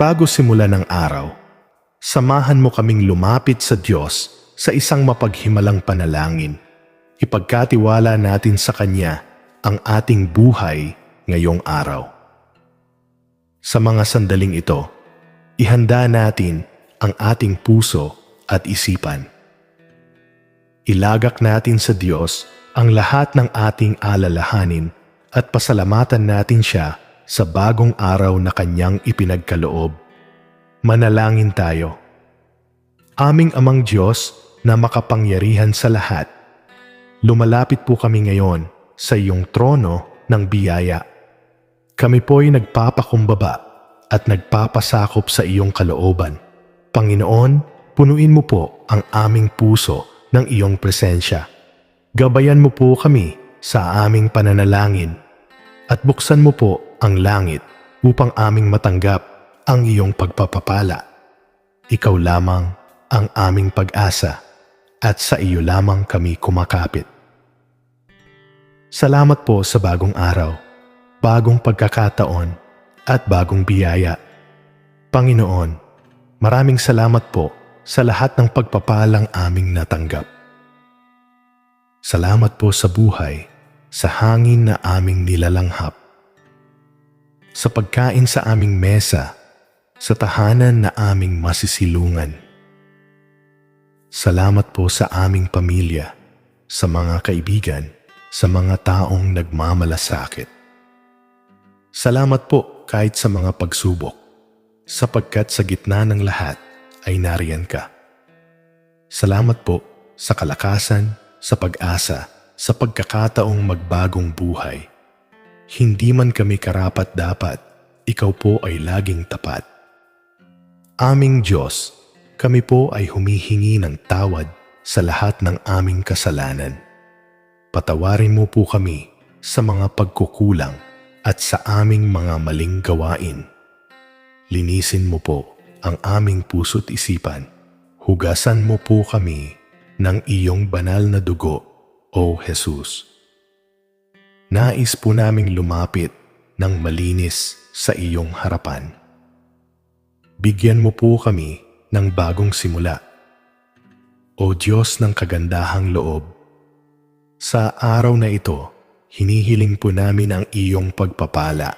Bago simula ng araw, samahan mo kaming lumapit sa Diyos sa isang mapaghimalang panalangin. Ipagkatiwala natin sa Kanya ang ating buhay ngayong araw. Sa mga sandaling ito, ihanda natin ang ating puso at isipan. Ilagak natin sa Diyos ang lahat ng ating alalahanin at pasalamatan natin siya sa bagong araw na kanyang ipinagkaloob. Manalangin tayo. Aming amang Diyos na makapangyarihan sa lahat, lumalapit po kami ngayon sa iyong trono ng biyaya. Kami po'y nagpapakumbaba at nagpapasakop sa iyong kalooban. Panginoon, punuin mo po ang aming puso ng iyong presensya. Gabayan mo po kami sa aming pananalangin at buksan mo po ang langit upang aming matanggap ang iyong pagpapapala. Ikaw lamang ang aming pag-asa at sa iyo lamang kami kumakapit. Salamat po sa bagong araw, bagong pagkakataon at bagong biyaya. Panginoon, maraming salamat po sa lahat ng pagpapalang aming natanggap. Salamat po sa buhay, sa hangin na aming nilalanghap. Sa pagkain sa aming mesa, sa tahanan na aming masisilungan. Salamat po sa aming pamilya, sa mga kaibigan, sa mga taong nagmamalasakit. Salamat po kahit sa mga pagsubok, sapagkat sa gitna ng lahat ay nariyan ka. Salamat po sa kalakasan, sa pag-asa, sa pagkakataong magbagong buhay. Hindi man kami karapat dapat, ikaw po ay laging tapat. Aming Diyos, kami po ay humihingi ng tawad sa lahat ng aming kasalanan. Patawarin mo po kami sa mga pagkukulang at sa aming mga maling gawain. Linisin mo po ang aming puso't isipan. Hugasan mo po kami ng iyong banal na dugo, O Jesus. Nais po naming lumapit ng malinis sa iyong harapan. Bigyan mo po kami ng bagong simula. O Diyos ng kagandahang loob, sa araw na ito, hinihiling po namin ang iyong pagpapala.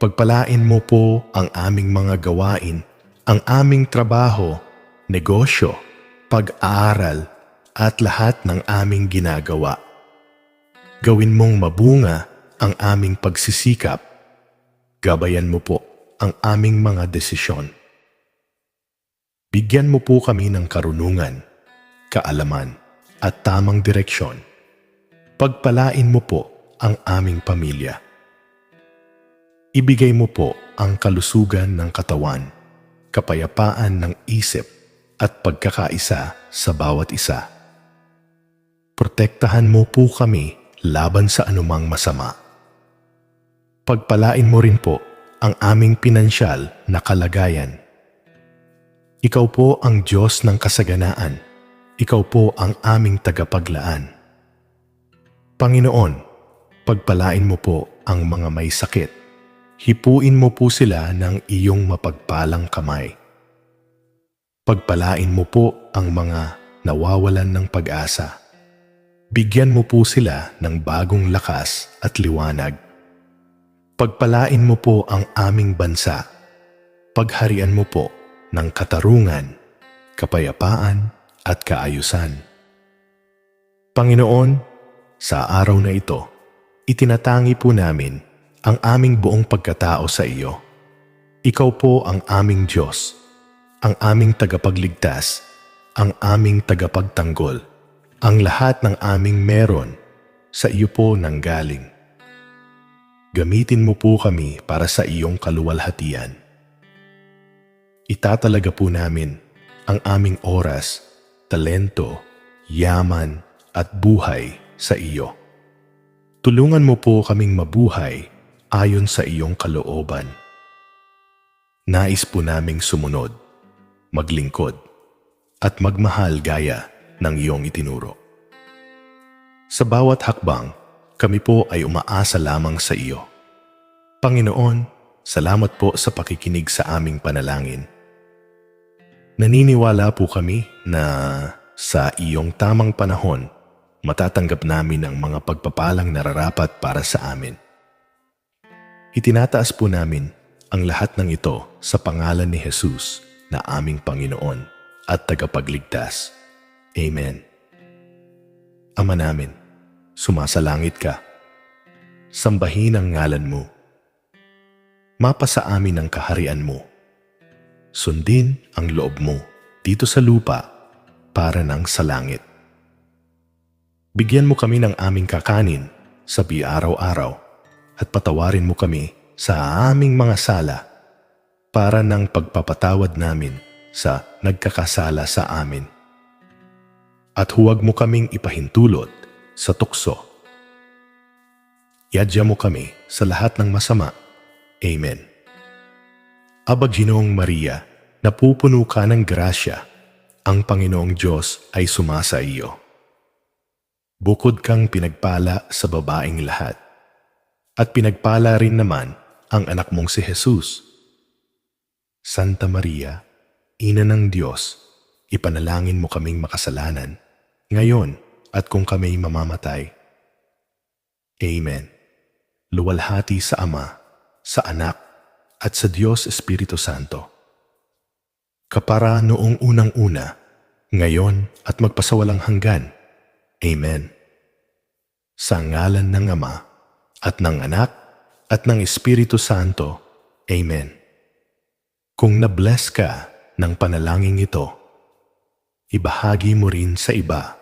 Pagpalain mo po ang aming mga gawain, ang aming trabaho, negosyo, pag-aaral, at lahat ng aming ginagawa. Gawin mong mabunga ang aming pagsisikap. Gabayan mo po ang aming mga desisyon. Bigyan mo po kami ng karunungan, kaalaman, at tamang direksyon. Pagpalain mo po ang aming pamilya. Ibigay mo po ang kalusugan ng katawan, kapayapaan ng isip, at pagkakaisa sa bawat isa. Protektahan mo po kami laban sa anumang masama. Pagpalain mo rin po ang aming pinansyal na kalagayan. Ikaw po ang Diyos ng kasaganaan. Ikaw po ang aming tagapaglaan. Panginoon, pagpalain mo po ang mga may sakit. Hipuin mo po sila ng iyong mapagpalang kamay. Pagpalain mo po ang mga nawawalan ng pag-asa. Bigyan mo po sila ng bagong lakas at liwanag. Pagpalain mo po ang aming bansa. Pagharian mo po ng katarungan, kapayapaan at kaayusan. Panginoon, sa araw na ito, itinatangi po namin ang aming buong pagkatao sa iyo. Ikaw po ang aming Diyos, ang aming tagapagligtas, ang aming tagapagtanggol, ang lahat ng aming meron sa iyo po nanggaling. Gamitin mo po kami para sa iyong kaluwalhatian. Itatalaga po namin ang aming oras, talento, yaman at buhay sa iyo. Tulungan mo po kaming mabuhay ayon sa iyong kalooban. Nais po naming sumunod, maglingkod, at magmahal gaya ng iyong itinuro. Sa bawat hakbang, kami po ay umaasa lamang sa iyo. Panginoon, salamat po sa pakikinig sa aming panalangin. Naniniwala po kami na sa iyong tamang panahon, matatanggap namin ang mga pagpapalang nararapat para sa amin. Itinataas po namin ang lahat ng ito sa pangalan ni Jesus na aming Panginoon at tagapagligtas. Amen. Ama namin, sumasalangit ka. Sambahin ang ngalan mo. Mapasa amin ang kaharian mo. Sundin ang loob mo dito sa lupa para ng sa langit. Bigyan mo kami ng aming kakanin sa araw-araw at patawarin mo kami sa aming mga sala para ng pagpapatawad namin sa nagkakasala sa amin. At huwag mo kaming ipahintulot sa tukso. Iadya mo kami sa lahat ng masama. Amen. Abag Ginoong Maria, napupuno ka ng grasya, ang Panginoong Diyos ay sumasa iyo. Bukod kang pinagpala sa babaing lahat, at pinagpala rin naman ang anak mong si Jesus. Santa Maria, Ina ng Diyos, ipanalangin mo kaming makasalanan, ngayon at kung kami mamamatay. Amen. Luwalhati sa Ama, sa Anak, at sa Diyos Espiritu Santo. Kapara noong unang-una, ngayon at magpasawalang hanggan. Amen. Sa ngalan ng Ama, at ng Anak, at ng Espiritu Santo. Amen. Kung na-bless ka ng panalangin ito, ibahagi mo rin sa iba